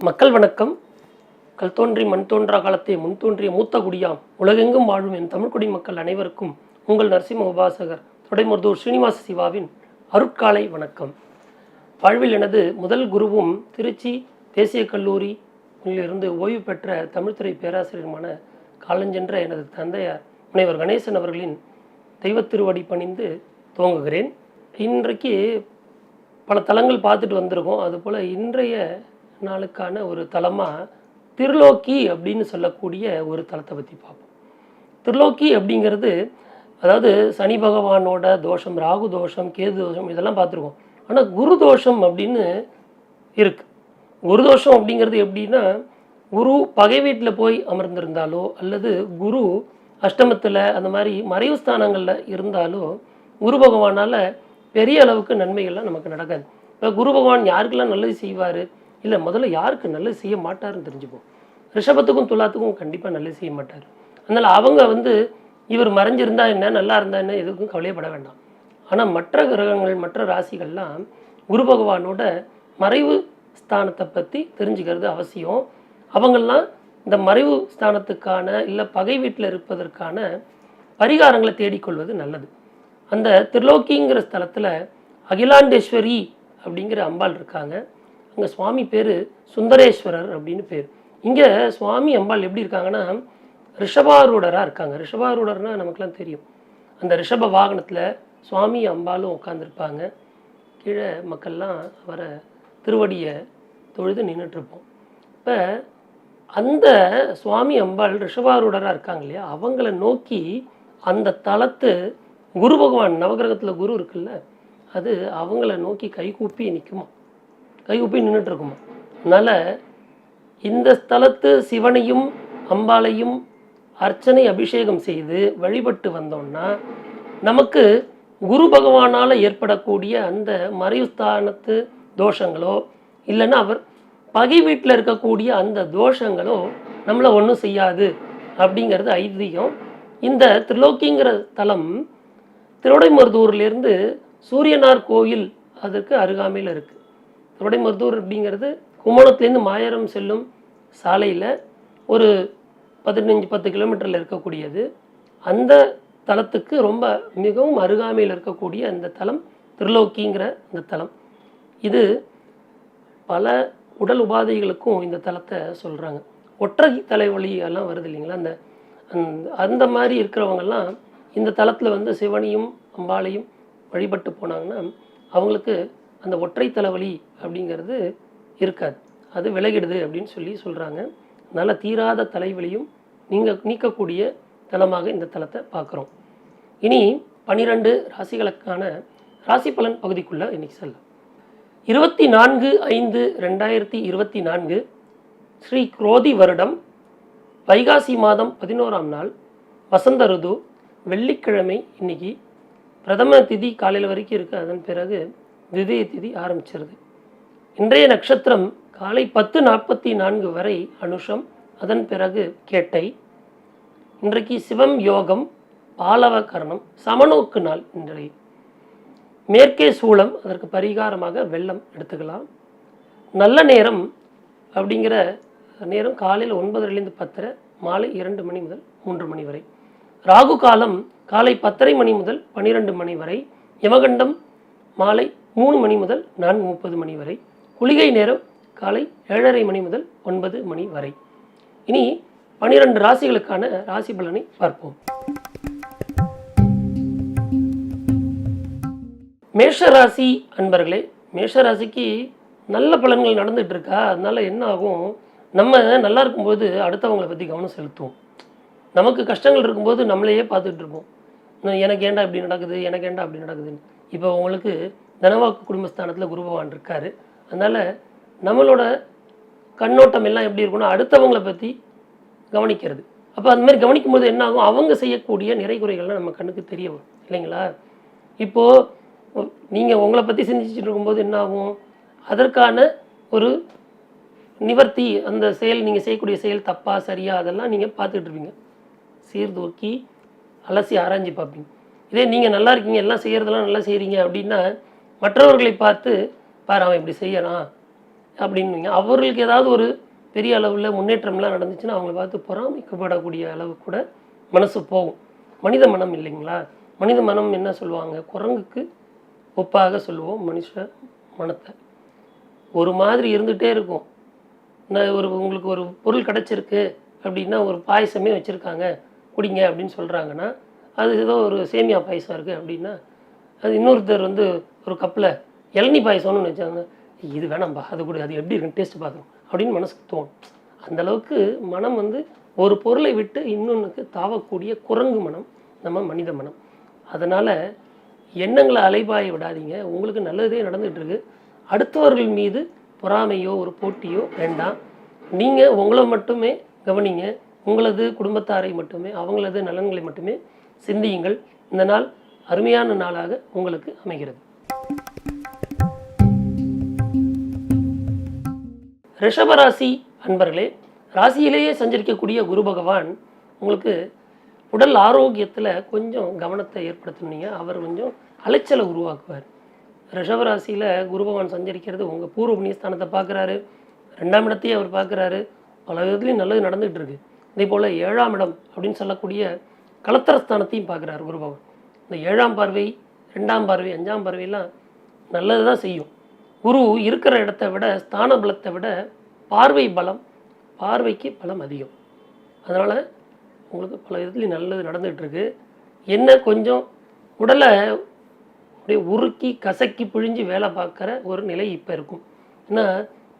மக்கள் வணக்கம். கல் தோன்றி மண் தோன்றா காலத்தை முன் தோன்றிய மூத்த குடியாம். உலகெங்கும் வாழும் என் தமிழ்குடி மக்கள் அனைவருக்கும் உங்கள் நரசிம்ம உபாசகர் தொடைமுருதூர் ஸ்ரீனிவாச சிவாவின் அருட்காலை வணக்கம். வாழ்வில் எனது முதல் குருவும் திருச்சி தேசிய கல்லூரி இருந்து ஓய்வு பெற்ற தமிழ்துறை பேராசிரியருமான காலஞ்சென்ற எனது தந்தையார் முனைவர் கணேசன் அவர்களின் தெய்வத்திருவடி பணிந்து துவங்குகிறேன். இன்றைக்கு பல தலங்கள் பார்த்துட்டு வந்திருக்கோம். அதுபோல் இன்றைய நாளுக்கான ஒரு தலமாக திருலோக்கி அப்படின்னு சொல்லக்கூடிய ஒரு தலத்தை பற்றி பார்ப்போம். திருலோக்கி அப்படிங்கிறது அதாவது சனி பகவானோட தோஷம் ராகு தோஷம் கேது தோஷம் இதெல்லாம் பார்த்துருக்கோம். ஆனால் குரு தோஷம் அப்படின்னு இருக்குது குரு தோஷம் அப்படிங்கிறது எப்படின்னா குரு பகை வீட்டில் போய் அமர்ந்திருந்தாலோ அல்லது குரு அஷ்டமத்தில் அந்த மாதிரி மறைவு ஸ்தானங்களில் இருந்தாலும் குரு பகவானால் பெரிய அளவுக்கு நன்மைகள்லாம் நமக்கு நடக்காது. இப்போ குரு பகவான் யாருக்கெல்லாம் நல்லது செய்வார்? இல்லை முதல்ல யாருக்கு நல்லது செய்ய மாட்டாருன்னு தெரிஞ்சுப்போம். ரிஷபத்துக்கும் துலாத்துக்கும் கண்டிப்பாக நல்லது செய்ய மாட்டார். அதனால் அவங்க வந்து இவர் மறைஞ்சிருந்தா என்ன நல்லா இருந்தா என்ன எதுக்கும் கவலையப்பட வேண்டாம். ஆனால் மற்ற கிரகங்கள் மற்ற ராசிகள்லாம் குரு பகவானோட மறைவு ஸ்தானத்தை பற்றி தெரிஞ்சுக்கிறது அவசியம். அவங்கெல்லாம் இந்த மறைவு ஸ்தானத்துக்கான இல்லை பகை வீட்டில் இருப்பதற்கான பரிகாரங்களை தேடிக்கொள்வது நல்லது. அந்த திருலோக்கிங்கிற ஸ்தலத்தில் அகிலாண்டேஸ்வரி அப்படிங்கிற அம்பாள் இருக்காங்க. அங்கே சுவாமி பேர் சுந்தரேஸ்வரர் அப்படின்னு பேர். இங்கே சுவாமி அம்பாள் எப்படி இருக்காங்கன்னா ரிஷபாரூடராக இருக்காங்க. ரிஷபாரூடர்னால் நமக்குலாம் தெரியும். அந்த ரிஷப வாகனத்தில் சுவாமி அம்பாலும் உட்காந்துருப்பாங்க கீழே மக்கள்லாம் அவரை திருவடியை தொழுது நின்றுட்டுருப்போம் இப்போ அந்த சுவாமி அம்பாள் ரிஷபாரூடராக இருக்காங்க இல்லையா? அவங்கள நோக்கி அந்த தலத்து குரு பகவான் நவகிரகத்தில் குரு இருக்குல்ல அது அவங்கள நோக்கி கைகூப்பி நிற்குமா கைகூப்பி நின்றுட்டு இருக்குமா? அதனால் இந்த ஸ்தலத்து சிவனையும் அம்பாளையும் அர்ச்சனை அபிஷேகம் செய்து வழிபட்டு வந்தோம்னா நமக்கு குரு பகவானால் ஏற்படக்கூடிய அந்த மறைவுஸ்தானத்து தோஷங்களோ இல்லைன்னா அவர் பகை வீட்டில் இருக்கக்கூடிய அந்த தோஷங்களோ நம்மளை ஒன்றும் செய்யாது அப்படிங்கிறது ஐதீகம். இந்த திரிலோக்கிங்கிற தலம் திருவடைமருதூர்லேருந்து சூரியனார் கோயில் அதற்கு அருகாமையில் இருக்குது திருவடைமருதூர் அப்படிங்கிறது கும்பகோணத்துலேருந்து மாயரம் செல்லும் சாலையில் ஒரு பதினஞ்சு பத்து கிலோமீட்டரில் இருக்கக்கூடியது. அந்த தலத்துக்கு ரொம்ப மிகவும் அருகாமையில் இருக்கக்கூடிய அந்த தலம் திருலோக்கிங்கிற அந்த தலம். இது பல உடல் உபாதைகளுக்கும் இந்த தலத்தை சொல்கிறாங்க ஒற்றை தலைவலி எல்லாம் வருது இல்லைங்களா? அந்த அந்த அந்த மாதிரி இருக்கிறவங்கெல்லாம் இந்த தலத்தில் வந்து சிவனையும் அம்பாளையும் வழிபட்டு போனாங்கன்னா அவங்களுக்கு அந்த ஒற்றை தலைவலி அப்படிங்கிறது இருக்காது. அது விலகிடுது அப்படின்னு சொல்லி சொல்கிறாங்க நல்ல தீராத தலைவலியும் நீங்கள் நீக்கக்கூடிய தலமாக இந்த தலத்தை பார்க்குறோம். இனி பனிரெண்டு ராசிகளுக்கான ராசி பலன் பகுதிக்குள்ளே இன்னைக்கு செல்லும் இருபத்தி நான்கு ஐந்து ரெண்டாயிரத்தி இருபத்தி நான்கு ஸ்ரீ குரோதி வருடம் வைகாசி மாதம் பதினோராம் நாள் வசந்த ருது வெள்ளிக்கிழமை இன்னைக்கு பிரதம திதி காலையில் வரைக்கும் இருக்குது அதன் பிறகு திதிய திதி ஆரம்பிச்சிருது. இன்றைய நட்சத்திரம் காலை பத்து நாற்பத்தி நான்கு வரை அனுஷம் அதன் பிறகு கேட்டை. இன்றைக்கு சிவம் யோகம் பாலவ கரணம் சமநோக்கு நாள் இன்றைய. மேற்கே சூளம் அதற்கு பரிகாரமாக வெள்ளம் எடுத்துக்கலாம். நல்ல நேரம் அப்படிங்கிற நேரம் காலையில் ஒன்பதுலேருந்து பத்தரை மாலை இரண்டு மணி முதல் மூன்று மணி வரை. ராகு காலம் காலை பத்தரை மணி முதல் பன்னிரெண்டு மணி வரை. யமகண்டம் மாலை மூணு மணி முதல் நான்கு முப்பது மணி வரை. குளிகை நேரம் காலை ஏழரை மணி முதல் ஒன்பது மணி வரை. இனி பனிரெண்டு ராசிகளுக்கான ராசி பலனை பார்ப்போம். மேஷராசி அன்பர்களே மேஷராசிக்கு நல்ல பலன்கள் நடந்துகிட்டு இருக்கா அதனால என்ன ஆகும்? நம்ம நல்லா இருக்கும்போது அடுத்தவங்களை பற்றி கவனம் செலுத்துவோம். நமக்கு கஷ்டங்கள் இருக்கும்போது நம்மளையே பார்த்துக்கிட்டு இருப்போம். எனக்கு ஏண்டா இப்படி நடக்குது? எனக்கு ஏண்டா அப்படி நடக்குதுன்னு. இப்போ உங்களுக்கு தனவாக்கு குடும்பஸ்தானத்தில் குரு பகவான் இருக்கார். அதனால் நம்மளோட கண்ணோட்டம் எல்லாம் எப்படி இருக்குன்னா அடுத்தவங்களை பற்றி கவனிக்கிறது. அப்போ அந்த மாதிரி கவனிக்கும் போது என்ன ஆகும்? அவங்க செய்யக்கூடிய நிறை குறைகள்லாம் நம்ம கண்ணுக்கு தெரிய வரும். இல்லைங்களா? இப்போது நீங்கள் உங்களை பற்றி சிந்திச்சுட்டு இருக்கும்போது என்ன ஆகும் அதற்கான ஒரு நிவர்த்தி அந்த செயல் நீங்கள் செய்யக்கூடிய செயல் தப்பா சரியா அதெல்லாம் நீங்கள் பார்த்துக்கிட்டு இருப்பீங்க. சீர்தூக்கி அலசி ஆராய்ஞ்சு பார்ப்பீங்க. இதே நீங்கள் நல்லா இருக்கீங்க எல்லாம் செய்கிறதெல்லாம் நல்லா செய்கிறீங்க அப்படின்னா மற்றவர்களை பார்த்து பாரு அவன் இப்படி செய்யறான் அப்படின்னுவீங்க. அவர்களுக்கு ஏதாவது ஒரு பெரிய அளவில் முன்னேற்றம்லாம் நடந்துச்சுன்னா அவங்கள பார்த்து பொறாமைக்கப்படக்கூடிய அளவு கூட மனசு போகும். மனித மனம் இல்லைங்களா? மனித மனம் என்ன சொல்லுவாங்க? குரங்குக்கு ஒப்பாக சொல்லுவோம் மனுஷ மனத்தை. ஒரு மாதிரி இருந்துகிட்டே இருக்கும். நான் ஒரு உங்களுக்கு ஒரு பொருள் கிடச்சிருக்கு அப்படின்னா ஒரு பாயசமே வச்சுருக்காங்க குடிங்க அப்படின்னு சொல்கிறாங்கன்னா அது ஏதோ ஒரு சேமியா பாயசம் இருக்குது அப்படின்னா அது இன்னொருத்தர் வந்து ஒரு கப்பில் இளநீ பாயசம்னு வச்சாங்க. இது வேணாம்பா அது கூட அது எப்படி இருக்குன்னு டேஸ்ட் பார்க்கணும் அப்படின்னு மனசுக்கு தோணும். அந்தளவுக்கு மனம் வந்து ஒரு பொருளை விட்டு இன்னொன்றுக்கு தாவக்கூடிய குரங்கு மனம் நம்ம மனித மனம். அதனால் எண்ணங்களை அலைபாய விடாதீங்க. உங்களுக்கு நல்லதே நடந்துகிட்ருக்கு அடுத்தவர்கள் மீது பொறாமையோ ஒரு போட்டியோ வேண்டாம். நீங்கள் உங்களை மட்டுமே கவனிங்க. உங்களது குடும்பத்தாரை மட்டுமே அவங்களது நலன்களை மட்டுமே சிந்தியுங்கள். இந்த நாள் அருமையான நாளாக உங்களுக்கு அமைகிறது. ரிஷபராசி அன்பர்களே ராசியிலேயே சஞ்சரிக்கக்கூடிய குரு பகவான் உங்களுக்கு உடல் ஆரோக்கியத்தில் கொஞ்சம் கவனத்தை ஏற்படுத்தினீங்க அவர் கொஞ்சம் அலைச்சலை உருவாக்குவார். ரிஷபராசியில் குரு பகவான் சஞ்சரிக்கிறது உங்கள் பூர்வ புண்ணியஸ்தானத்தை பார்க்குறாரு. ரெண்டாம் இடத்தையும் அவர் பார்க்குறாரு. பல விதத்துலையும் நல்லது நடந்துகிட்டு இருக்கு. அதே போல் ஏழாம் இடம் அப்படின்னு சொல்லக்கூடிய கலத்தரஸ்தானத்தையும் பார்க்குறாரு குரு பகவான் இந்த ஏழாம் பார்வை ரெண்டாம் பார்வை அஞ்சாம் பார்வையெல்லாம் நல்லது தான் செய்யும். குரு இருக்கிற இடத்த விட ஸ்தான பலத்தை விட பார்வை பலம் பார்வைக்கு பலம் அதிகம். அதனால் உங்களுக்கு பல விதத்துலையும் நல்லது நடந்துகிட்டு இருக்கு. என்ன கொஞ்சம் உடலை அப்படியே உருக்கி கசக்கி பிழிஞ்சு வேலை பார்க்குற ஒரு நிலை இப்போ இருக்கும். ஏன்னா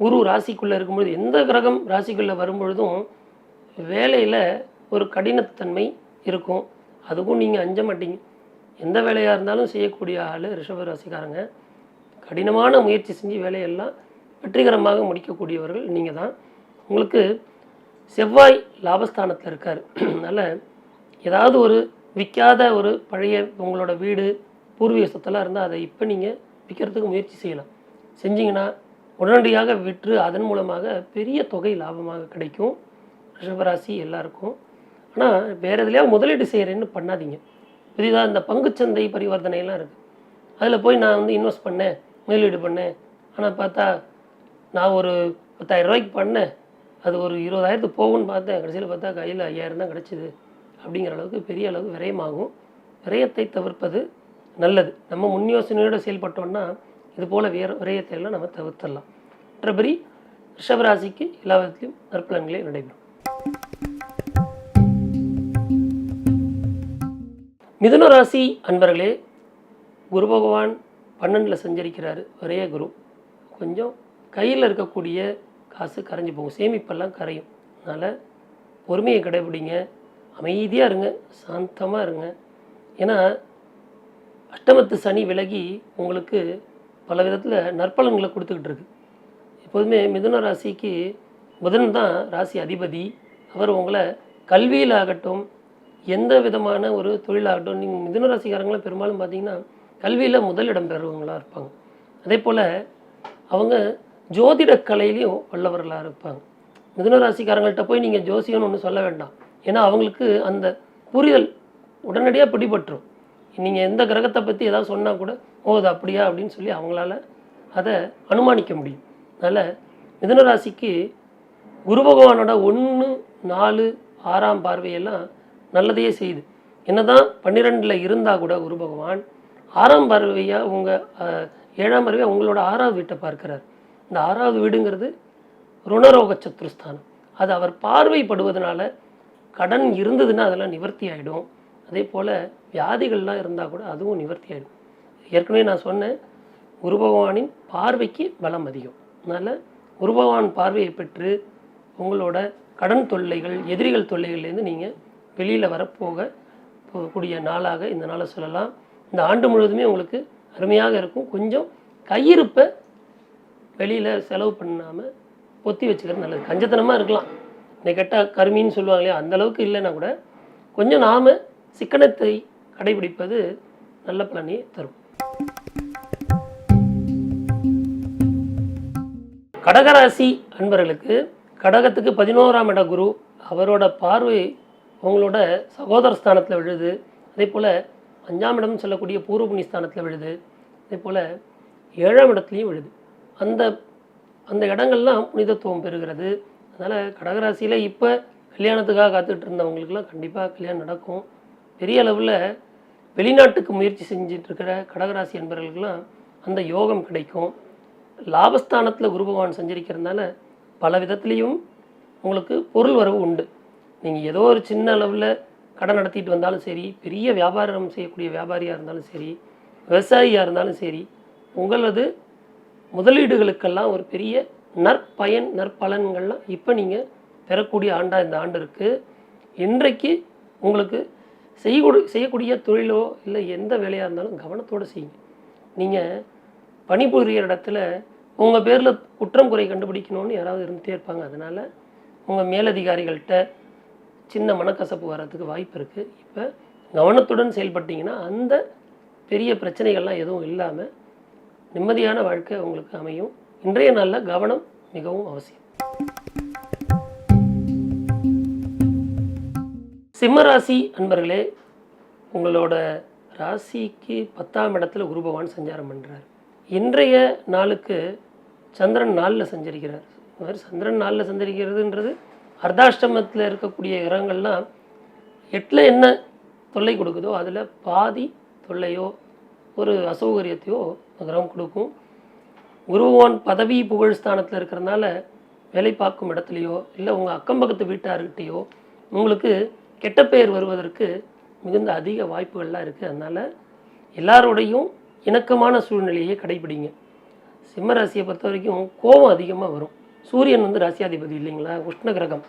குரு ராசிக்குள்ளே இருக்கும்பொழுது எந்த கிரகம் ராசிக்குள்ளே வரும்பொழுதும் வேலையில் ஒரு கடினத்தன்மை இருக்கும். அதுக்கும் நீங்கள் அஞ்ச மாட்டீங்க. எந்த வேலையாக இருந்தாலும் செய்யக்கூடிய ஆள் ரிஷப ராசிக்காரங்க. கடினமான முயற்சி செஞ்சு வேலையெல்லாம் வெற்றிகரமாக முடிக்கக்கூடியவர்கள் நீங்கள் தான். உங்களுக்கு செவ்வாய் லாபஸ்தானத்தில் இருக்கார். அதனால் ஏதாவது ஒரு விற்காத ஒரு பழைய உங்களோட வீடு பூர்வீக சொத்தெல்லாம் இருந்தால் அதை இப்போ நீங்கள் விற்கிறதுக்கு முயற்சி செய்யலாம். செஞ்சிங்கன்னா உடனடியாக விற்று அதன் மூலமாக பெரிய தொகை லாபமாக கிடைக்கும். ரிஷபராசி எல்லாருக்கும். ஆனால் வேறு எதுலையாவது முதலீடு செய்கிறேன்னு பண்ணாதீங்க. புதிதாக இந்த பங்குச்சந்தை பரிவர்த்தனையெல்லாம் இருக்குது அதில் போய் நான் வந்து இன்வெஸ்ட் பண்ணேன் முதலீடு பண்ணேன். ஆனால் பார்த்தா நான் ஒரு பத்தாயிரம் ரூபாய்க்கு பண்ணேன். அது ஒரு இருபதாயிரத்துக்கு போகும்னு பார்த்தேன். கடைசியில் பார்த்தா கையில் ஐயாயிரம் தான் கிடச்சிது. அப்படிங்கிற அளவுக்கு பெரிய அளவுக்கு விரயமாகும். விரயத்தை தவிர்ப்பது நல்லது. நம்ம முன் யோசனையோடு செயல்பட்டோம்னா இது போல் வேற விரயத்தையெல்லாம் நம்ம தவிர்த்தரலாம் மற்றபடி ரிஷபராசிக்கு எல்லா விதத்திலும் நற்பலன்களே நடைபெறும். மிதுன ராசி அன்பர்களே குரு பகவான் பன்னெண்டில் சஞ்சரிக்கிறார். ஒரே குரு. கொஞ்சம் கையில் இருக்கக்கூடிய காசு கரைஞ்சி போகும். சேமிப்பெல்லாம் கரையும். அதனால் பொறுமையை கடைபிடிங்க. அமைதியாக இருங்க. சாந்தமாக இருங்க. ஏன்னா அஷ்டமத்து சனி விலகி உங்களுக்கு பல விதத்தில் நற்பலன்களை கொடுத்துக்கிட்டு இருக்கு. எப்போதுமே மிதுன ராசிக்கு புதன் தான் ராசி அதிபதி. அவர் உங்களை கல்வியில் ஆகட்டும் எந்த விதமான ஒரு தொழிலாகட்டும் நீங்கள் மிதுன ராசிக்காரங்களாம் பெரும்பாலும் பார்த்தீங்கன்னா கல்வியில் முதலிடம் பெறுவங்களாக இருப்பாங்க. அதே போல் அவங்க ஜோதிட கலையிலையும் வல்லவர்களாக இருப்பாங்க. மிதுன ராசிக்காரங்கள்ட்ட போய் நீங்கள் ஜோசியம்னு ஒன்று சொல்ல வேண்டாம். ஏன்னா அவங்களுக்கு அந்த புரிதல் உடனடியாக பிடிபட்டுரும். நீங்கள் எந்த கிரகத்தை பற்றி ஏதாவது சொன்னால் கூட ஓ அது அப்படியா? அப்படின்னு சொல்லி அவங்களால அதை அனுமானிக்க முடியும். அதனால் மிதனராசிக்கு குரு பகவானோட ஒன்று நாலு ஆறாம் பார்வையெல்லாம் நல்லதையே செய்யுது. என்ன தான் பன்னிரெண்டில் இருந்தால் கூட குரு பகவான் ஆறாம் பார்வையாக உங்கள் ஏழாம் பார்வையாக உங்களோட ஆறாவது வீட்டை பார்க்கிறார். இந்த ஆறாவது வீடுங்கிறது ருணரோக சத்ருஸ்தானம். அது அவர் பார்வைப்படுவதனால கடன் இருந்ததுன்னா அதெல்லாம் நிவர்த்தி ஆகிடும் அதே போல் வியாதிகள்லாம் இருந்தால் கூட அதுவும் நிவர்த்தி ஆகிடும் ஏற்கனவே நான் சொன்னேன் குரு பகவானின் பார்வைக்கு பலம் அதிகம். அதனால் குரு பகவான் பார்வையை பெற்று உங்களோட கடன் தொல்லைகள் எதிரிகள் தொல்லைகள்லேருந்து நீங்கள் வெளியில் வரப்போக போகக்கூடிய நாளாக இந்த நாளை சொல்லலாம். இந்த ஆண்டு முழுவதுமே உங்களுக்கு அருமையாக இருக்கும். கொஞ்சம் கையிருப்பை வெளியில் செலவு பண்ணாமல் பொத்தி வச்சுக்கிறது நல்லது. கஞ்சத்தனமாக இருக்கலாம். இன்னைக்கு கேட்டால் கருமின்னு சொல்லுவாங்க இல்லையா? அந்த அளவுக்கு இல்லைன்னா கூட கொஞ்சம் நாம் சிக்கனத்தை கடைபிடிப்பது நல்ல பலனை தரும். கடகராசி அன்பர்களுக்கு கடகத்துக்கு பதினோராம் இட குரு அவரோட பார்வை உங்களோட சகோதர ஸ்தானத்தில் விழுது. அதே போல் அஞ்சாம் இடம் சொல்லக்கூடிய பூர்வ புண்ணியஸ்தானத்தில் விழுது. அதே போல் ஏழாம் இடத்துலையும் விழுது. அந்த அந்த இடங்கள்லாம் புனிதத்துவம் பெறுகிறது. அதனால் கடகராசியில் இப்போ கல்யாணத்துக்காக காத்துட்டு இருந்தவங்களுக்குலாம் கண்டிப்பாக கல்யாணம் நடக்கும். பெரிய அளவில் வெளிநாட்டுக்கு முயற்சி செஞ்சுட்டு இருக்கிற கடகராசி என்பவர்களுக்கெல்லாம் அந்த யோகம் கிடைக்கும். லாபஸ்தானத்தில் குரு பகவான் சஞ்சரிக்கிறதுனால பல விதத்துலேயும் உங்களுக்கு பொருள் வரவு உண்டு. நீங்கள் ஏதோ ஒரு சின்ன அளவில் கடன் நடத்திட்டு வந்தாலும் சரி பெரிய வியாபாரம் செய்யக்கூடிய வியாபாரியாக இருந்தாலும் சரி விவசாயியாக இருந்தாலும் சரி உங்களது முதலீடுகளுக்கெல்லாம் ஒரு பெரிய நற்பயன் நற்பலன்கள்லாம் இப்போ நீங்கள் பெறக்கூடிய ஆண்டாக இந்த ஆண்டு இருக்குது இன்றைக்கு உங்களுக்கு செய்யக்கூடிய செய்யக்கூடிய தொழிலோ இல்லை எந்த வேலையாக இருந்தாலும் கவனத்தோடு செய்யுங்க. நீங்கள் பணிபுரிகிற இடத்துல உங்கள் பேரில் குற்றம் குறை கண்டுபிடிக்கணும்னு யாராவது இருந்துகிட்டே இருப்பாங்க. அதனால் உங்கள் மேலதிகாரிகள்கிட்ட சின்ன மனக்கசப்பு வர்றதுக்கு வாய்ப்பு இருக்குது இப்போ கவனத்துடன் செயல்பட்டீங்கன்னா அந்த பெரிய பிரச்சனைகள்லாம் எதுவும் இல்லாமல் நிம்மதியான வாழ்க்கை உங்களுக்கு அமையும். இன்றைய நாளில் கவனம் மிகவும் அவசியம். சிம்மராசி அன்பர்களே உங்களோட ராசிக்கு பத்தாம் இடத்துல குரு பகவான் சஞ்சாரம் பண்ணுறார் இன்றைய நாளுக்கு சந்திரன் நாளில் சஞ்சரிக்கிறார். இந்த மாதிரி சந்திரன் நாளில் சஞ்சரிக்கிறதுன்றது அர்த்தாஷ்டமத்தில் இருக்கக்கூடிய கிரகங்கள்லாம் எட்டில் என்ன தொல்லை கொடுக்குதோ அதில் பாதி தொல்லையோ ஒரு அசௌகரியத்தையோ கிரகம் கொடுக்கும். குருவான் பதவி புகழ் ஸ்தானத்தில் இருக்கிறனால வேலை பார்க்கும் இடத்துலையோ இல்லை உங்கள் அக்கம் பக்கத்து வீட்டார்கிட்டயோ உங்களுக்கு கெட்ட பெயர் வருவதற்கு மிகுந்த அதிக வாய்ப்புகள்லாம் இருக்குது அதனால் எல்லாரோடையும் இணக்கமான சூழ்நிலையை கடைபிடிங்க. சிம்ம ராசியை பொறுத்த வரைக்கும் கோபம் அதிகமாக வரும். சூரியன் வந்து ராசியாதிபதி இல்லைங்களா? உஷ்ண கிரகம்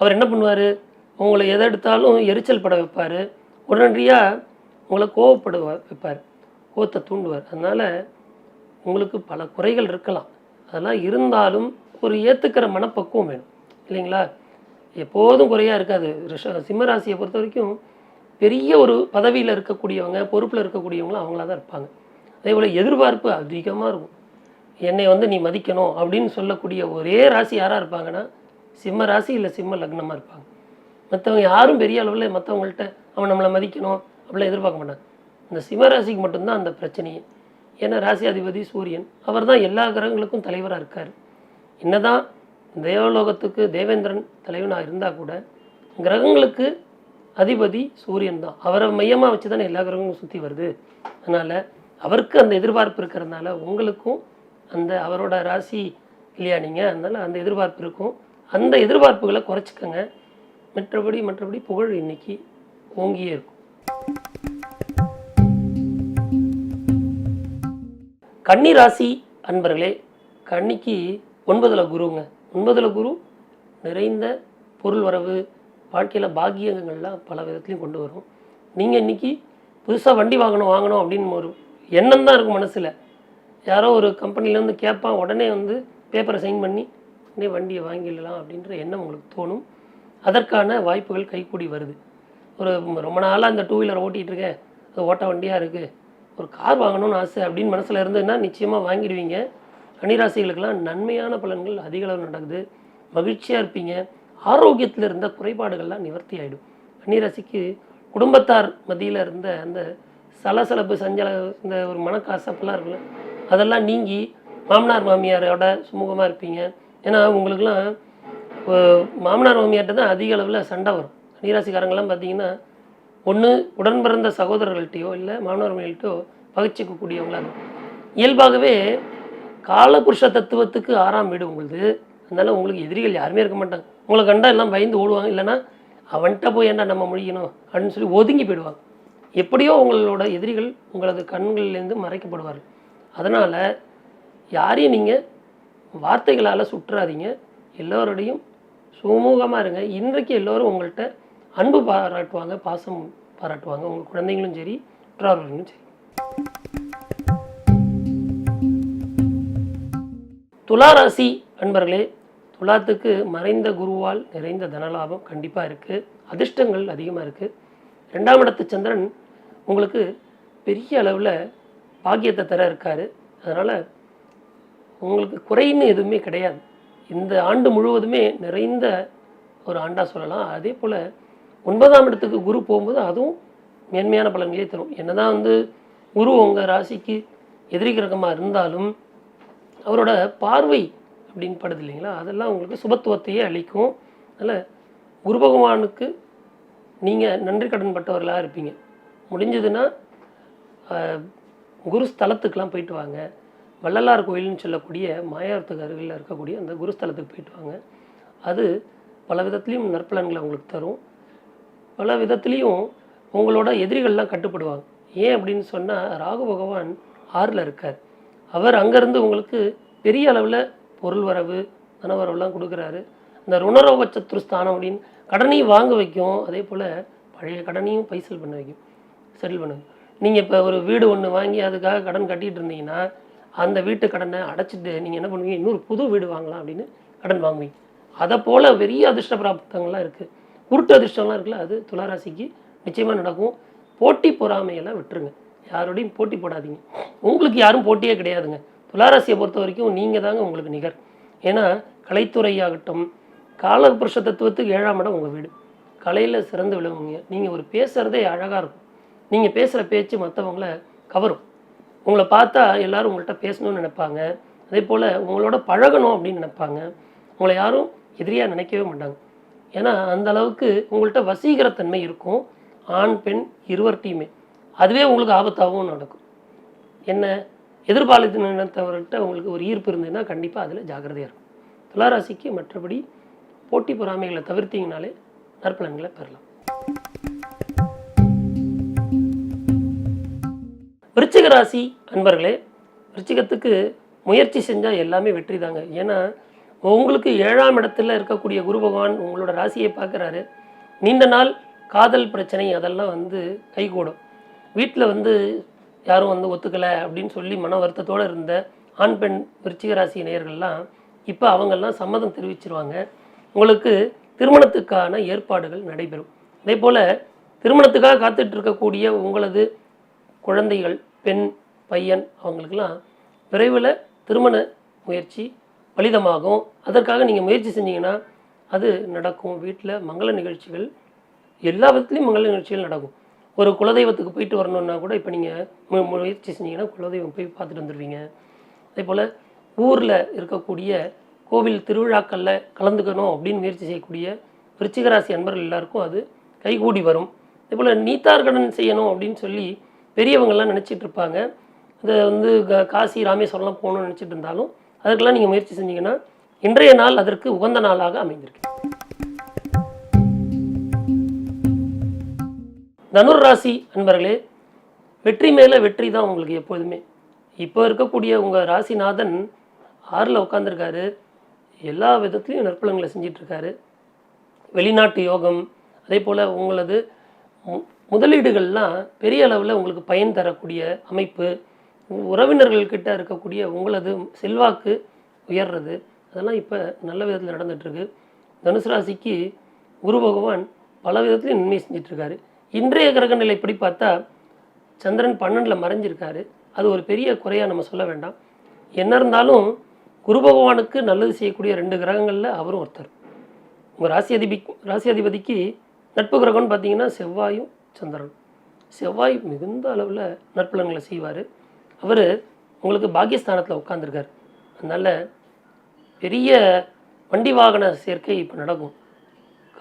அவர் என்ன பண்ணுவார்? உங்களை எதை எடுத்தாலும் எரிச்சல் பட வைப்பார். உடனடியாக உங்களை கோவப்பட வைப்பார். கோத்தை தூண்டுவார். அதனால் உங்களுக்கு பல குறைகள் இருக்கலாம். அதெல்லாம் இருந்தாலும் ஒரு ஏற்றுக்கிற மனப்பக்குவம் வேணும். இல்லைங்களா? எப்போதும் குறையாக இருக்காது. ரிஷ சிம்மராசியை பொறுத்த வரைக்கும் பெரிய ஒரு பதவியில் இருக்கக்கூடியவங்க பொறுப்பில் இருக்கக்கூடியவங்களும் அவங்களா தான் இருப்பாங்க. அதே போல் எதிர்பார்ப்பு அதிகமாக இருக்கும். என்னை வந்து நீ மதிக்கணும் அப்படின்னு சொல்லக்கூடிய ஒரே ராசி யாராக இருப்பாங்கன்னா சிம்ம ராசி இல்லை சிம்ம லக்னமாக இருப்பாங்க. மற்றவங்க யாரும் பெரிய அளவில் மற்றவங்கள்ட்ட அவன் நம்மளை மதிக்கணும் அப்படிலாம் எதிர்பார்க்க மாட்டாங்க. இந்த சிம்ம ராசிக்கு மட்டும்தான் அந்த பிரச்சனையே. ஏன்னா ராசி அதிபதி சூரியன் அவர் தான் எல்லா கிரகங்களுக்கும் தலைவராக இருக்கார். என்னதான் தேவலோகத்துக்கு தேவேந்திரன் தலைவனாக இருந்தால் கூட கிரகங்களுக்கு அதிபதி சூரியன் தான். அவரை மையமாக வச்சு தானே எல்லா கிரகங்களும் சுற்றி வருது. அதனால் அவருக்கு அந்த எதிர்பார்ப்பு இருக்கிறதுனால உங்களுக்கும் அந்த அவரோட ராசி இல்லையா நீங்கள் அதனால் அந்த எதிர்பார்ப்பு இருக்கும். அந்த எதிர்பார்ப்புகளை குறைச்சிக்கோங்க. மற்றபடி மற்றபடி புகழ் இன்னைக்கு ஓங்கியே இருக்கும். கன்னி ராசி அன்பர்களே கன்னிக்கு ஒன்பதில் குருங்க. ஒன்பதில் குரு நிறைந்த பொருள் வரவு வாழ்க்கையில் பாக்கியங்கள்லாம் பல விதத்துலையும் கொண்டு வரும். நீங்கள் இன்னைக்கு புதுசாக வண்டி வாங்கணும் வாங்கணும் அப்படின்னு ஒரு எண்ணம் தான் இருக்கும் மனசில். யாரோ ஒரு கம்பெனிலேருந்து கேட்பான் உடனே வந்து பேப்பரை சைன் பண்ணி உடனே வண்டியை வாங்கிடலாம் அப்படின்ற எண்ணம் உங்களுக்கு தோணும். அதற்கான வாய்ப்புகள் கைக்கூடி வருது. ஒரு ரொம்ப நாளாக அந்த டூ வீலர் ஓட்டிகிட்டு இருக்கேன். அது ஓட்ட வண்டியாக இருக்குது ஒரு கார் வாங்கணும்னு ஆசை அப்படின்னு மனசில் இருந்ததுன்னா நிச்சயமாக வாங்கிடுவீங்க. கன்னிராசிகளுக்கெல்லாம் நன்மையான பலன்கள் அதிக அளவில் நடக்குது. மகிழ்ச்சியாக இருப்பீங்க. ஆரோக்கியத்தில் இருந்த குறைபாடுகள்லாம் நிவர்த்தி ஆகிடும் கன்னிராசிக்கு குடும்பத்தார் மத்தியில் இருந்த அந்த சலசலப்பு சஞ்சல இந்த ஒரு மனக்காசப்பெல்லாம் இருக்குல்ல அதெல்லாம் நீங்கி மாமனார் மாமியாரோட சுமூகமாக இருப்பீங்க. ஏன்னா உங்களுக்குலாம் மாமனார் மாமியார்ட்ட தான் அதிக அளவில் சண்டை வரும். கன்னிராசிக்காரங்கெல்லாம் பார்த்தீங்கன்னா ஒன்று உடன் பிறந்த சகோதரர்கள்ட்டையோ இல்லை மாமனார் மாமியார்கிட்டயோ பகிச்சிக்கக்கூடியவங்களாக இருக்கும் இயல்பாகவே காலபுருஷ தத்துவத்துக்கு ஆறாம் வீடு உங்களுது. அதனால் உங்களுக்கு எதிரிகள் யாருமே இருக்க மாட்டாங்க. உங்களை கண்டா எல்லாம் பயந்து ஓடுவாங்க. இல்லைன்னா அவன்கிட்ட போய் என்ன நம்ம முழிக்கணும் அப்படின்னு சொல்லி ஒதுங்கி போயிடுவாங்க. எப்படியோ உங்களோட எதிரிகள் உங்களது கண்களிலேருந்து மறைக்கப்படுவார்கள். அதனால் யாரையும் நீங்கள் வார்த்தைகளால் சுற்றாதீங்க. எல்லோரோடையும் சுமூகமாக இருங்க. இன்றைக்கு எல்லோரும் உங்கள்கிட்ட அன்பு பாராட்டுவாங்க பாசம் பாராட்டுவாங்க. உங்கள் குழந்தைங்களும் சரி உற்றார்களும் சரி. துளாராசி அன்பர்களே துலாத்துக்கு மறைந்த குருவால் நிறைந்த தனலாபம் கண்டிப்பாக இருக்குது அதிர்ஷ்டங்கள் அதிகமாக இருக்குது ரெண்டாம் இடத்து சந்திரன் உங்களுக்கு பெரிய அளவில் பாக்கியத்தை தர இருக்காரு. அதனால் உங்களுக்கு குறைன்னு எதுவுமே கிடையாது. இந்த ஆண்டு முழுவதுமே நிறைந்த ஒரு ஆண்டாக சொல்லலாம். அதே போல் ஒன்பதாம் இடத்துக்கு குரு போகும்போது அதுவும் மேன்மையான பலன்களே தரும். என்னதான் வந்து குரு உங்கள் ராசிக்கு எதிரி கிரகமாக இருந்தாலும் அவரோட பார்வை அப்படின்னு படுது இல்லைங்களா? அதெல்லாம் உங்களுக்கு சுபத்துவத்தையே அளிக்கும். அதனால் குரு பகவானுக்கு நீங்கள் நன்றி கடன் பட்டவர்களாக இருப்பீங்க. முடிஞ்சதுன்னா குருஸ்தலத்துக்கெலாம் குரு போயிட்டு வாங்க. வள்ளலார் கோயில்னு சொல்லக்கூடிய மாயாரத்துக்கு அருகில் இருக்கக்கூடிய அந்த குருஸ்தலத்துக்கு போயிட்டு வாங்க. அது பல விதத்துலேயும் நற்பலன்களை உங்களுக்கு தரும். பல விதத்துலேயும் உங்களோட எதிரிகள்லாம் கட்டுப்படுவாங்க. ஏன் அப்படின்னு சொன்னால் ராகு பகவான் ஆறில் இருக்கார். அவர் அங்கேருந்து உங்களுக்கு பெரிய அளவில் பொருள் வரவு பணவரவுலாம் கொடுக்குறாரு. இந்த ருணரோக சத்ருஸ்தானம் அப்படின்னு கடனையும் வாங்க வைக்கும். அதே போல் பழைய கடனையும் பைசல் பண்ண வைக்கும். செட்டில் பண்ண நீங்கள் இப்போ ஒரு வீடு ஒன்று வாங்கி அதுக்காக கடன் கட்டிகிட்டு இருந்தீங்கன்னா அந்த வீட்டு கடனை அடைச்சிட்டு நீங்கள் என்ன பண்ணுவீங்க? இன்னொரு புது வீடு வாங்கலாம் அப்படின்னு கடன் வாங்குவீங்க. அதை போல் பெரிய அதிர்ஷ்ட பிராப்தங்கள்லாம் இருக்குது உருட்டு அதிர்ஷ்டம்லாம் இருக்குல்ல அது துளாராசிக்கு நிச்சயமாக நடக்கும். போட்டி பொறாமையெல்லாம் விட்டுருங்க. யாரோடையும் போட்டி போடாதீங்க. உங்களுக்கு யாரும் போட்டியே கிடையாதுங்க. துளாராசியை பொறுத்த வரைக்கும் நீங்கள் தாங்க உங்களுக்கு நிகர். ஏன்னா கலைத்துறையாகட்டும் காலபுருஷ தத்துவத்துக்கு ஏழாம் இடம் உங்கள் வீடு. கலையில் சிறந்து விளங்குவீங்க. நீங்கள் ஒரு பேசுகிறதே அழகாக இருக்கும். நீங்கள் பேசுகிற பேச்சு மற்றவங்கள கவரும். உங்களை பார்த்தா எல்லாரும் உங்கள்கிட்ட பேசணும்னு நினைப்பாங்க. அதே போல் உங்களோட பழகணும் அப்படின்னு நினைப்பாங்க. உங்களை யாரும் எதிரியாக நினைக்கவே மாட்டாங்க. ஏன்னா அந்த அளவுக்கு உங்கள்கிட்ட வசீகரத்தன்மை இருக்கும். ஆண் பெண் இருவர்ட்டையுமே அதுவே உங்களுக்கு ஆபத்தாகவும் நடக்கும். என்ன? எதிர்பாலத்தினத்தவர்கிட்ட உங்களுக்கு ஒரு ஈர்ப்பு இருந்ததுன்னா கண்டிப்பாக அதில் ஜாகிரதையாக இருக்கும். துளாராசிக்கு மற்றபடி போட்டி பொறாமைகளை தவிர்த்திங்கனாலே நற்பலன்களை பெறலாம். விருச்சிக ராசி அன்பர்களே விருச்சிகத்துக்கு முயற்சி செஞ்சால் எல்லாமே வெற்றி தாங்க. ஏன்னா உங்களுக்கு ஏழாம் இடத்துல இருக்கக்கூடிய குரு பகவான் உங்களோட ராசியை பார்க்குறாரு. நீண்ட நாள் காதல் பிரச்சனை அதெல்லாம் வந்து கைகூடும். வீட்டில் வந்து யாரும் வந்து ஒத்துக்கலை அப்படின்னு சொல்லி மன வருத்தத்தோடு இருந்த ஆண் பெண் விருச்சிக ராசி நேயர்கள்லாம் இப்போ அவங்கெல்லாம் சம்மதம் தெரிவிச்சிருவாங்க. உங்களுக்கு திருமணத்துக்கான ஏற்பாடுகள் நடைபெறும். அதே போல் திருமணத்துக்காக காத்துட்டு இருக்கக்கூடிய உங்களது குழந்தைகள் பெண் பையன் அவங்களுக்கெல்லாம் விரைவில் திருமண முயற்சி பலிதமாகும். அதற்காக நீங்கள் முயற்சி செஞ்சீங்கன்னா அது நடக்கும். வீட்டில் மங்கள நிகழ்ச்சிகள் எல்லா விதத்துலேயும் மங்கள நிகழ்ச்சிகள் நடக்கும். ஒரு குலதெய்வத்துக்கு போயிட்டு வரணுன்னா கூட இப்போ நீங்கள் மு முயற்சி செஞ்சீங்கன்னா குலதெய்வம் போய் பார்த்துட்டு வந்துடுவீங்க அதே போல் ஊரில் இருக்கக்கூடிய கோவில் திருவிழாக்களில் கலந்துக்கணும் அப்படின்னு முயற்சி செய்யக்கூடிய விருச்சிகராசி அன்பர்கள் எல்லாருக்கும் அது கைகூடி வரும். அதே போல் நீத்தார்கடன் செய்யணும் அப்படின்னு சொல்லி பெரியவங்கள்லாம் நினச்சிட்டு இருப்பாங்க. அதை வந்து க- காசி ராமேஸ்வரம்லாம் போகணும்னு நினச்சிட்டு இருந்தாலும் அதுக்கெல்லாம் நீங்கள் முயற்சி செஞ்சீங்கன்னா இன்றைய நாள் அதற்கு உகந்த நாளாக அமைந்திருக்கு. தனுர் ராசி அன்பர்களே வெற்றி மேலே வெற்றி தான் உங்களுக்கு எப்போதுமே. இப்போ இருக்கக்கூடிய உங்கள் ராசிநாதன் ஆறில் உட்காந்துருக்காரு எல்லா விதத்துலையும் நற்பலன்களை செஞ்சிட்ருக்காரு. வெளிநாட்டு யோகம் அதே போல் உங்களது மு- முதலீடுகள்லாம் பெரிய அளவில் உங்களுக்கு பயன் தரக்கூடிய அமைப்பு. உறவினர்கள்கிட்ட இருக்கக்கூடிய உங்களது செல்வாக்கு உயர்றது. அதெல்லாம் இப்போ நல்ல விதத்தில் நடந்துகிட்ருக்கு தனுசு ராசிக்கு குரு பகவான் பல விதத்துலையும் நன்மை செஞ்சிட்ருக்காரு. இன்றைய கிரக நிலைப்படி பார்த்தா சந்திரன் பன்னெண்டில் மறைஞ்சிருக்காரு. அது ஒரு பெரிய குறையாக நம்ம சொல்ல வேண்டாம். என்ன இருந்தாலும் குரு பகவானுக்கு நல்லது செய்யக்கூடிய ரெண்டு கிரகங்களில் அவரும் ஒருத்தர். உங்கள் ராசி அதிபதி ராசி அதிபதிக்கு நட்பு கிரகம்னு பார்த்தீங்கன்னா செவ்வாயும் சந்திரன் செவ்வாய் மிகுந்த அளவில் நற்பலன்களை செய்வார். அவர் உங்களுக்கு பாக்கியஸ்தானத்தில் உட்காந்துருக்கார் அதனால் பெரிய வண்டி வாகன சேர்க்கை இப்போ நடக்கும்.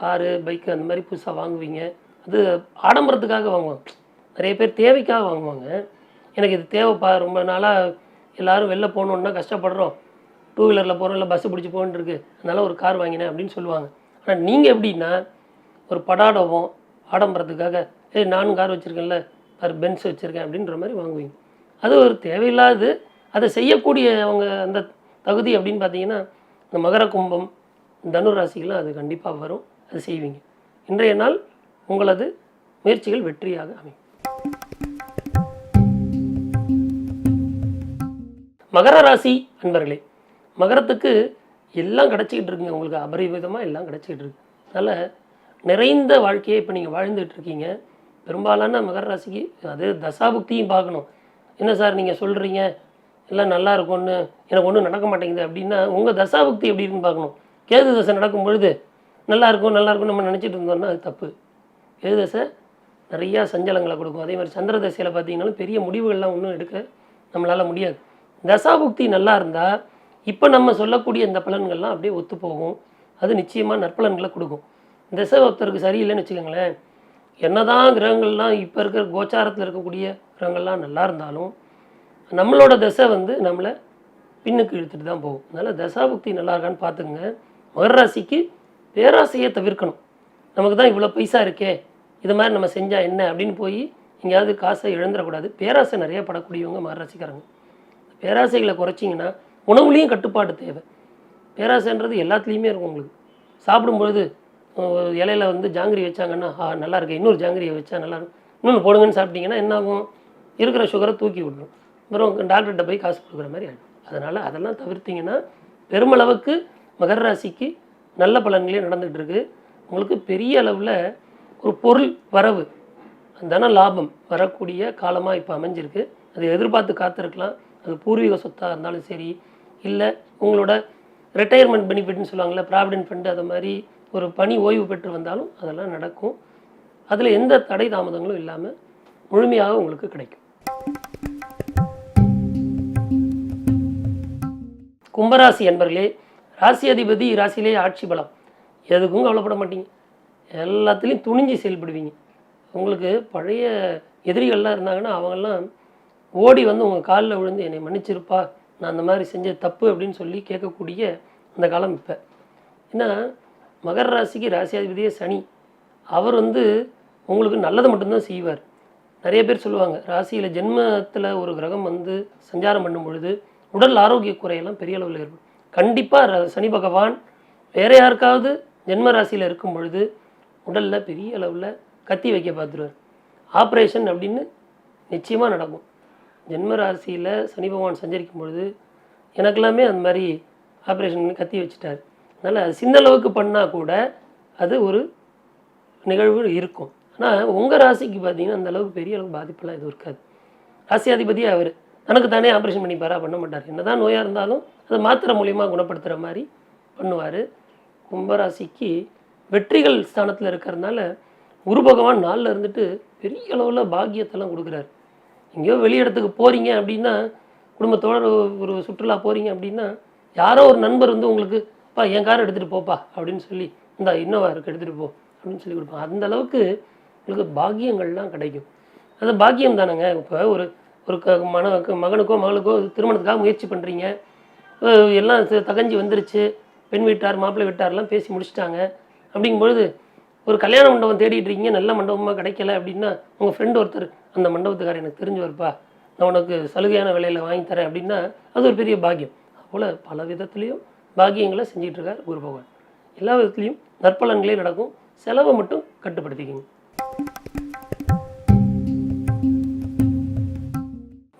காரு பைக்கு அந்த மாதிரி புதுசாக வாங்குவீங்க. அது ஆடம்பரத்துக்காக வாங்குவாங்க. நிறைய பேர் தேவைக்காக வாங்குவாங்க. எனக்கு இது தேவைப்பா ரொம்ப நாளாக எல்லாரும் வெளில போகணுன்னா கஷ்டப்படுறோம். டூ வீலரில் போகிறோம் இல்லை பஸ்ஸு பிடிச்சி போகணுன்ட்ருக்கு அதனால் ஒரு கார் வாங்கினேன் அப்படின்னு சொல்லுவாங்க. ஆனால் நீங்கள் எப்படின்னா ஒரு படாடவும் ஆடம்பரத்துக்காக ஏய் நானும் கார் வச்சுருக்கேன்ல பாரு பென்ஸ் வச்சுருக்கேன் அப்படின்ற மாதிரி வாங்குவீங்க. அது ஒரு தேவையில்லாது அதை செய்யக்கூடிய அவங்க அந்த தகுதி அப்படின்னு பார்த்தீங்கன்னா இந்த மகர கும்பம் தனு அது கண்டிப்பாக வரும். அது செய்வீங்க. இன்றைய நாள் உங்களது முயற்சிகள் வெற்றியாக அமையும். மகர ராசி அன்பர்களே மகரத்துக்கு எல்லாம் கிடச்சிக்கிட்டு இருக்குங்க. உங்களுக்கு அபரிவிதமாக எல்லாம் கிடச்சிக்கிட்டு இருக்கு. அதனால் நிறைந்த வாழ்க்கையை இப்போ நீங்கள் வாழ்ந்துட்டு இருக்கீங்க. பெரும்பாலான மகர ராசிக்கு அது தசாபுக்தியும் பார்க்கணும். என்ன சார் நீங்கள் சொல்கிறீங்க எல்லாம் நல்லா இருக்கும்னு எனக்கு ஒன்றும் நடக்க மாட்டேங்குது அப்படின்னா உங்கள் தசாபுக்தி எப்படி இருக்குன்னு பார்க்கணும். கேது தசை நடக்கும் பொழுது நல்லா இருக்கும் நல்லா இருக்கும் நம்ம நினச்சிட்டு இருந்தோம்னா அது தப்பு. கேது தசை நிறையா சஞ்சலங்களை கொடுக்கும். அதே மாதிரி சந்திர தசையில் பார்த்தீங்கன்னாலும் பெரிய முடிவுகள்லாம் ஒன்றும் எடுக்க நம்மளால் முடியாது. தசாபுக்தி நல்லா இருந்தால் இப்போ நம்ம சொல்லக்கூடிய இந்த பலன்கள்லாம் அப்படியே ஒத்து போகும். அது நிச்சயமாக நற்பலன்களை கொடுக்கும். திசை ஒருத்தருக்கு சரியில்லைன்னு வச்சுக்கோங்களேன். என்னதான் கிரகங்கள்லாம் இப்போ இருக்கிற கோச்சாரத்தில் இருக்கக்கூடிய கிரகங்கள்லாம் நல்லா இருந்தாலும் நம்மளோட தசை வந்து நம்மளை பின்னுக்கு இழுத்துட்டு தான் போகும். அதனால் தசாபுக்தி நல்லா இருக்கான்னு பார்த்துக்குங்க. மகர ராசிக்கு பேராசையை தவிர்க்கணும். நமக்கு தான் இவ்வளோ பைசா இருக்கே. இது மாதிரி நம்ம செஞ்சால் என்ன அப்படின்னு போய் எங்கேயாவது காசை இழந்துடக்கூடாது. பேராசை நிறைய படக்கூடியவங்க மகராசிக்காரங்க பேராசைகளை குறைச்சிங்கன்னா உணவுலேயும் கட்டுப்பாடு தேவை. பேராசைன்றது எல்லாத்துலேயுமே இருக்கும் உங்களுக்கு. சாப்பிடும்பொழுது இலையில வந்து ஜாங்கிரி வச்சாங்கன்னா ஆ நல்லா இருக்கு இன்னொரு ஜாங்கிரியை வச்சா நல்லா இருக்கும். இன்னொன்று போடுங்கன்னு சாப்பிட்டீங்கன்னா என்ன ஆகும்? இருக்கிற சுகரை தூக்கி விட்ரும் அப்புறம் டாக்டர்கிட்ட போய் காசு கொடுக்குற மாதிரி ஆகிடும் அதனால் அதெல்லாம் தவிர்த்திங்கன்னா பெருமளவுக்கு மகர ராசிக்கு நல்ல பலன்களே நடந்துகிட்டு இருக்கு. உங்களுக்கு பெரிய அளவில் ஒரு பொருள் வரவு அதுதானே லாபம் வரக்கூடிய காலமாக இப்போ அமைஞ்சிருக்கு. அதை எதிர்பார்த்து காத்திருக்கலாம். அது பூர்வீக சொத்தாக இருந்தாலும் சரி இல்லை உங்களோட ரிட்டையர்மெண்ட் பெனிஃபிட்னு சொல்லுவாங்கள்ல ப்ராவிடென்ட் ஃபண்டு அது மாதிரி ஒரு பணி ஓய்வு பெற்று வந்தாலும் அதெல்லாம் நடக்கும். அதில் எந்த தடை தாமதங்களும் இல்லாமல் முழுமையாக உங்களுக்கு கிடைக்கும். கும்பராசி என்பர்களே ராசி அதிபதி ராசியிலே ஆட்சி பலம். எதுக்கும் கவலைப்பட மாட்டீங்க. எல்லாத்துலேயும் துணிஞ்சு செயல்படுவீங்க. உங்களுக்கு பழைய எதிரிகள்லாம் இருந்தாங்கன்னா அவங்கெல்லாம் ஓடி வந்து உங்கள் காலில் விழுந்து என்னை மன்னிச்சிருப்பா நான் அந்த மாதிரி செஞ்ச தப்பு அப்படின்னு சொல்லி கேட்கக்கூடிய அந்த காலம் இப்போ. ஏன்னா மகர ராசிக்கு ராசியாதிபதியே சனி. அவர் வந்து உங்களுக்கு நல்லதை மட்டும்தான் செய்வார். நிறைய பேர் சொல்லுவாங்க ராசியில் ஜென்மத்தில் ஒரு கிரகம் வந்து சஞ்சாரம் பண்ணும் பொழுது உடல் ஆரோக்கிய குறையெல்லாம் பெரிய அளவில் ஏற்படும். கண்டிப்பாக சனி பகவான் வேற யாருக்காவது ஜென்ம ராசியில் இருக்கும் பொழுது உடலில் பெரிய அளவில் கத்தி வைக்க பார்த்துருவார். ஆப்ரேஷன் அப்படின்னு நிச்சயமாக நடக்கும். ஜென்ம ராசியில் சனி பகவான் சஞ்சரிக்கும் பொழுது எனக்கெல்லாமே அந்த மாதிரி ஆப்ரேஷன் பண்ணி கத்தி வச்சுட்டார். அதனால் அது சின்ன அளவுக்கு பண்ணால் கூட அது ஒரு நிகழ்வு இருக்கும். ஆனால் உங்கள் ராசிக்கு பார்த்தீங்கன்னா அந்த அளவுக்கு பெரிய அளவுக்கு பாதிப்பெல்லாம் எதுவும் இருக்காது. ராசியாதிபதியே அவர். தனக்கு தானே ஆப்ரேஷன் பண்ணிப்பாரா பண்ண மாட்டார். என்னதான் நோயாக இருந்தாலும் அதை மாத்திரை மூலியமாக குணப்படுத்துகிற மாதிரி பண்ணுவார். கும்பராசிக்கு வெற்றிகள் ஸ்தானத்தில் இருக்கிறதுனால குரு பகவான் நாளில் இருந்துட்டு பெரிய அளவில் பாக்கியத்தெல்லாம் கொடுக்குறாரு. எங்கேயோ வெளியிடத்துக்கு போகிறீங்க அப்படின்னா குடும்பத்தோட ஒரு- சுற்றுலா போகிறீங்க அப்படின்னா யாரோ ஒரு நண்பர் வந்து உங்களுக்கு அப்பா என் காரை எடுத்துகிட்டு போப்பா அப்படின்னு சொல்லி இந்த இன்னோவா இருக்கு எடுத்துகிட்டு போ அப்படின்னு சொல்லி கொடுப்பாங்க. அந்த அளவுக்கு உங்களுக்கு பாக்கியங்கள்லாம் கிடைக்கும். அது பாக்கியம் தானேங்க. இப்போ ஒரு ஒரு க மன மகனுக்கோ மகளுக்கோ திருமணத்துக்காக முயற்சி பண்ணுறீங்க எல்லாம் தகஞ்சி வந்துருச்சு. பெண் வீட்டார் மாப்பிள்ளை வீட்டார்லாம் பேசி முடிச்சிட்டாங்க. அப்படிங்கும்பொழுது ஒரு கல்யாண மண்டபம் தேடிட்டு இருக்கீங்க நல்ல மண்டபமாக கிடைக்கல அப்படின்னா உங்கள் ஃப்ரெண்டு ஒருத்தர் அந்த மண்டபத்துக்காரர் எனக்கு தெரிஞ்சு வருப்பா நான் உனக்கு சலுகையான விலையில் வாங்கி தரேன் அப்படின்னா அது ஒரு பெரிய பாக்கியம். போல் பல விதத்துலேயும் பாக்கியங்களை செஞ்சிகிட்ருக்கார் குரு பகவான். எல்லா விதத்துலேயும் நற்பலன்களே நடக்கும். செலவை மட்டும் கட்டுப்படுத்திக்கிங்க.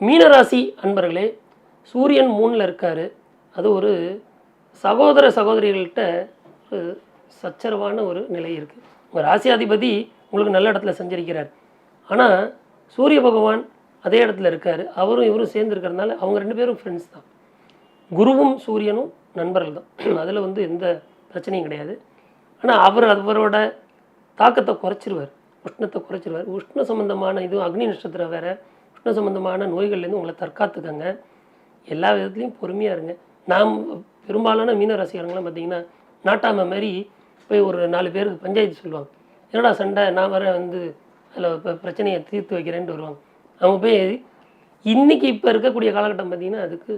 மீனராசி அன்பர்களே சூரியன் மூணில் இருக்கார். அது ஒரு சகோதர சகோதரிகள்கிட்ட ஒரு சச்சரவான ஒரு நிலை இருக்குது உங்கள் ராசியாதிபதி உங்களுக்கு நல்ல இடத்துல சஞ்சரிக்கிறார். ஆனால் சூரிய பகவான் அதே இடத்துல இருக்கார். அவரும் இவரும் சேர்ந்து இருக்கிறதுனால அவங்க ரெண்டு பேரும் ஃப்ரெண்ட்ஸ் தான். குருவும் சூரியனும் நண்பர்கள் தான். அதில் வந்து எந்த பிரச்சனையும் கிடையாது. ஆனால் அவர் அவரோட தாக்கத்தை குறைச்சிருவார். உஷ்ணத்தை குறைச்சிருவார். உஷ்ண சம்பந்தமான இதுவும் அக்னி நட்சத்திரம் வேறு. உஷ்ண சம்பந்தமான நோய்கள்லேருந்து உங்களை தற்காத்துக்கங்க. எல்லா விதத்துலையும் பொறுமையாக இருங்க. நாம் பெரும்பாலான மீன ரசிகர்கள்லாம் பார்த்தீங்கன்னா நாட்டாமை மாதிரி போய் ஒரு நாலு பேருக்கு பஞ்சாயத்து சொல்லுவாங்க. என்னடா சண்டை? நான் வர வந்து அதில் இப்போ பிரச்சனையை தீர்த்து வைக்கிறேன்ட்டு வருவாங்க. அவங்க போய் இன்றைக்கி இப்போ இருக்கக்கூடிய காலகட்டம் பார்த்திங்கன்னா அதுக்கு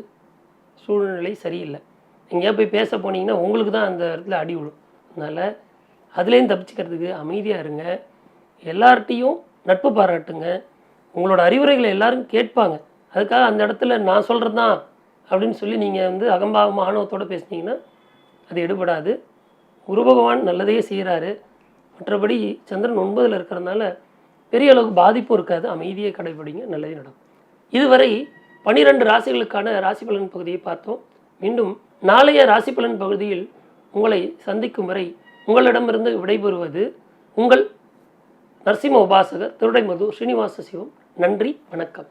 சூழ்நிலை சரியில்லை. எங்கேயா போய் பேச போனீங்கன்னா உங்களுக்கு தான் அந்த இடத்துல அடி விழும். அதனால் அதுலேயும் தப்பிச்சுக்கிறதுக்கு அமைதியாக இருங்க. எல்லார்ட்டையும் நட்பு பாராட்டுங்க. உங்களோட அறிவுரைகளை எல்லாரும் கேட்பாங்க. அதுக்காக அந்த இடத்துல நான் சொல்கிறது தான் அப்படின்னு சொல்லி நீங்கள் வந்து அகம்பாவம் ஆணவத்தோடு பேசுனீங்கன்னா அது எடுபடாது. குரு பகவான் நல்லதையே செய்கிறாரு மற்றபடி சந்திரன் ஒன்பதில் இருக்கிறதுனால பெரிய அளவுக்கு பாதிப்பும் இருக்காது. அமைதியை கடைபிடிங்க நல்லதே நடக்கும். இதுவரை பனிரெண்டு ராசிகளுக்கான ராசி பலன் பகுதியை பார்த்தோம். மீண்டும் நாளைய ராசி பலன் பகுதியில் உங்களை சந்திக்கும் வரை உங்களிடமிருந்து விடைபெறுவது உங்கள் நரசிம்ம உபாசகர் திருடைமது ஸ்ரீனிவாச சிவம். நன்றி வணக்கம்.